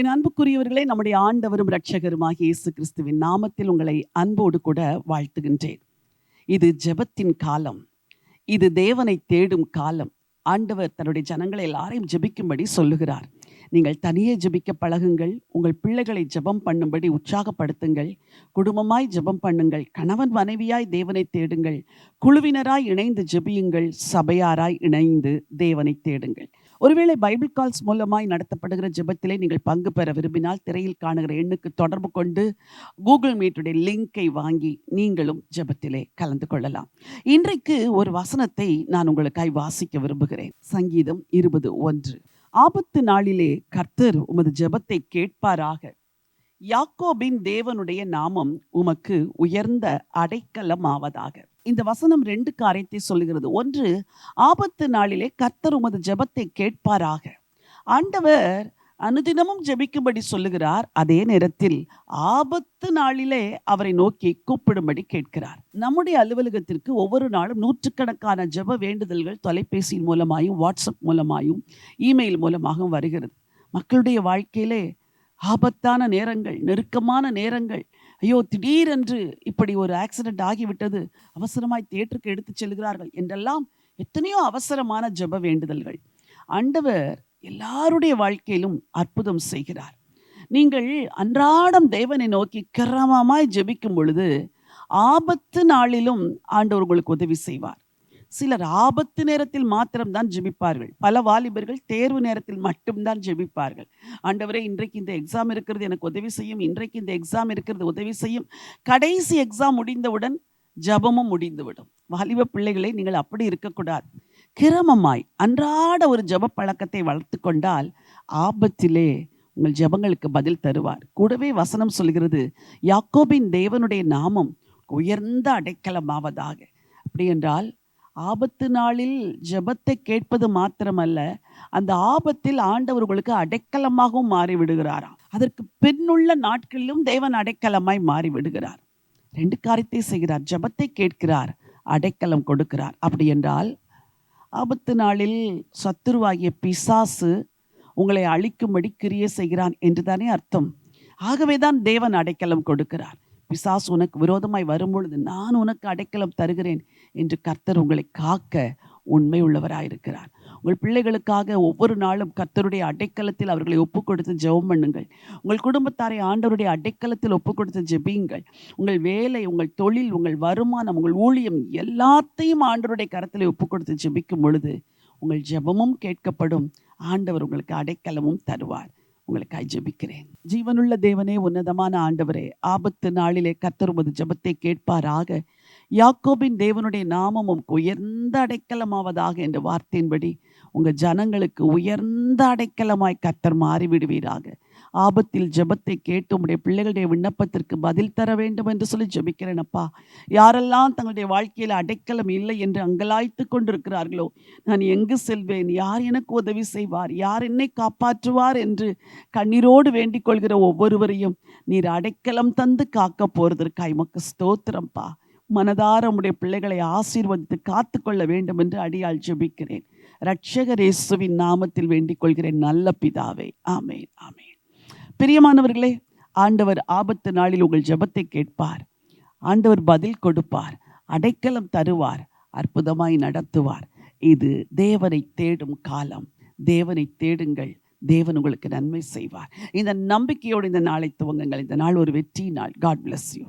என் அன்புக்குரியவர்களே நம்முடைய ஆண்டவரும் இரட்சகருமாகிய இயேசு கிறிஸ்துவின் நாமத்தில் உங்களை அன்போடு கூட வாழ்த்துகின்றேன். இது ஜெபத்தின் காலம். இது தேவனை தேடும் காலம். ஆண்டவர் தன்னுடைய ஜனங்களை எல்லாரையும் ஜெபிக்கும்படி சொல்லுகிறார். நீங்கள் தனியே ஜெபிக்க பழகுங்கள். உங்கள் பிள்ளைகளை ஜெபம் பண்ணும்படி உற்சாகப்படுத்துங்கள். குடும்பமாய் ஜெபம் பண்ணுங்கள். கணவன் மனைவியாய் தேவனை தேடுங்கள். குழுவினராய் இணைந்து ஜெபியுங்கள். சபையாராய் இணைந்து தேவனை தேடுங்கள். ஒருவேளை பைபிள் கால்ஸ் மூலமாய் நடத்தப்படுகிற ஜெபத்திலே நீங்கள் பங்கு பெற விரும்பினால் திரையில் காணுகிற எண்ணுக்கு தொடர்பு கொண்டு கூகுள் மீட்டுடைய லிங்கை வாங்கி நீங்களும் ஜெபத்திலே கலந்து கொள்ளலாம். இன்றைக்கு ஒரு வசனத்தை நான் உங்களுக்காய் வாசிக்க விரும்புகிறேன். சங்கீதம் இருபது ஒன்று. ஆபத்து நாளிலே கர்த்தர் உமது ஜெபத்தை கேட்பாராக. யாக்கோபின் தேவனுடைய நாமம் உமக்கு உயர்ந்த அடைக்கலமாவதாக. இந்த வசனம் ரெண்டு காரியத்தை சொல்லுகிறது. ஒன்று ஆபத்து நாளிலே கர்த்தர் உமது ஜெபத்தை கேட்பாராக. ஆண்டவர் அனுதினமும் ஜெபிக்கும்படி சொல்லுகிறார். அதே நேரத்தில் ஆபத்து நாளிலே அவரை நோக்கி கூப்பிடும்படி கேட்கிறார். நம்முடைய அலுவலகத்திற்கு ஒவ்வொரு நாளும் நூற்றுக்கணக்கான ஜெப வேண்டுதல்கள் தொலைபேசியின் மூலமாயும் வாட்ஸ்அப் மூலமாயும் இமெயில் மூலமாகவும் வருகிறது. மக்களுடைய வாழ்க்கையிலே ஆபத்தான நேரங்கள் நெருக்கமான நேரங்கள் ஐயோ திடீரென்று இப்படி ஒரு ஆக்சிடென்ட் ஆகிவிட்டது. அவசரமாய் தேட்டருக்கு எடுத்துச் செல்கிறார்கள். என்றெல்லாம் எத்தனையோ அவசரமான ஜெப வேண்டுதல்கள். ஆண்டவர் எல்லாருடைய வாழ்க்கையிலும் அற்புதம் செய்கிறார். நீங்கள் அன்றாடம் தேவனை நோக்கி கிரமமாய் ஜெபிக்கும் பொழுது ஆபத்து நாளிலும் ஆண்டவர் உங்களுக்கு உதவி செய்வார். சிலர் ஆபத்து நேரத்தில் மாத்திரம்தான் ஜெபிப்பார்கள். பல வாலிபர்கள் தேர்வு நேரத்தில் மட்டும்தான் ஜெபிப்பார்கள். ஆண்டவரே இன்றைக்கு இந்த எக்ஸாம் இருக்கிறது எனக்கு உதவி செய்யும். இன்றைக்கு இந்த எக்ஸாம் இருக்கிறது உதவி செய்யும். கடைசி எக்ஸாம் முடிந்தவுடன் ஜபமும் முடிந்துவிடும். வாலிப பிள்ளைகளை நீங்கள் அப்படி இருக்கக்கூடாது. கிரமமாய் அன்றாட ஒரு ஜப பழக்கத்தை வளர்த்து கொண்டால் ஆபத்திலே உங்கள் ஜெபங்களுக்கு பதில் தருவார். கூடவே வசனம் சொல்கிறது யாக்கோபின் தேவனுடைய நாமம் உயர்ந்த அடைக்கலமாவதாக. அப்படி என்றால் ஆபத்து நாளில் ஜெபத்தை கேட்பது மாத்திரமல்ல அந்த ஆபத்தில் ஆண்டவர் உங்களுக்கு அடைக்கலமாகவும் மாறிவிடுகிறாராம். அதற்கு பின்னுள்ள நாட்களிலும் தேவன் அடைக்கலமாய் மாறி விடுகிறார் ரெண்டு காரியத்தை செய்கிறார். ஜெபத்தை கேட்கிறார் அடைக்கலம் கொடுக்கிறார். அப்படி என்றால் ஆபத்து நாளில் சத்துருவாகிய பிசாசு உங்களை அழிக்கும்படி கிரிய செய்கிறான் என்று தானே அர்த்தம். ஆகவே தான் தேவன் அடைக்கலம் கொடுக்கிறார். பிசாசு உனக்கு விரோதமாய் வரும்பொழுது நான் உனக்கு அடைக்கலம் தருகிறேன். என்று கர்த்தர் உங்களை காக்க உண்மை உள்ளவராயிருக்கிறார் உங்கள் பிள்ளைகளுக்காக ஒவ்வொரு நாளும் கர்த்தருடைய அடைக்கலத்தில் அவர்களை ஒப்பு கொடுத்து ஜெபம் பண்ணுங்கள். உங்கள் குடும்பத்தாரை ஆண்டவருடைய அடைக்கலத்தில் ஒப்பு கொடுத்து ஜெபியுங்கள். உங்கள் வேலை உங்கள் தொழில் உங்கள் வருமானம் உங்கள் ஊழியம் எல்லாத்தையும் ஆண்டவருடைய கரத்தில் ஒப்பு கொடுத்து ஜெபிக்கும் பொழுது உங்கள் ஜெபமும் கேட்கப்படும். ஆண்டவர் உங்களுக்கு அடைக்கலமும் தருவார். உங்களுக்காய் ஜெபிக்கிறேன். ஜீவனுள்ள தேவனே உன்னதமான ஆண்டவரே ஆபத்து நாளிலே கர்த்தர் உமது ஜெபத்தை கேட்பாராக. யாக்கோபின் தேவனுடைய நாமமும் உயர்ந்த அடைக்கலமாவதாக என்ற வார்த்தையின்படி உங்கள் ஜனங்களுக்கு உயர்ந்த அடைக்கலமாய் கத்தர் மாறிவிடுவீராக. ஆபத்தில் ஜெபத்தை கேட்டு உடைய பிள்ளைகளுடைய விண்ணப்பத்திற்கு பதில் தர வேண்டும் என்று சொல்லி ஜெபிக்கிறேனப்பா யாரெல்லாம் தங்களுடைய வாழ்க்கையில் அடைக்கலம் இல்லை என்று அங்கலாய்த்து கொண்டிருக்கிறார்களோ நான் எங்கு செல்வேன்? யார் எனக்கு உதவி செய்வார்? யார் என்னை காப்பாற்றுவார் என்று கண்ணீரோடு வேண்டிக் கொள்கிற ஒவ்வொருவரையும் நீர் அடைக்கலம் தந்து காக்க போகிறதற்காய் மக்கு ஸ்தோத்திரம்ப்பா மனதார உம்முடைய பிள்ளைகளை ஆசீர்வதித்து காத்துக்கொள்ள வேண்டும் என்று அடியால் ஜெபிக்கிறேன். ரட்சகர் இயேசுவின் நாமத்தில் வேண்டிக் கொள்கிறேன் நல்ல பிதாவே. ஆமேன் ஆமேன். பிரியமானவர்களே ஆண்டவர் ஆபத்து நாளில் உங்கள் ஜெபத்தை கேட்பார். ஆண்டவர் பதில் கொடுப்பார் அடைக்கலம் தருவார் அற்புதமாய் நடத்துவார். இது தேவனை தேடும் காலம். தேவனை தேடுங்கள். தேவன் உங்களுக்கு நன்மை செய்வார். இந்த நம்பிக்கையோடு இந்த நாளை துவங்குங்கள். இந்த நாள் ஒரு வெற்றி நாள். God bless you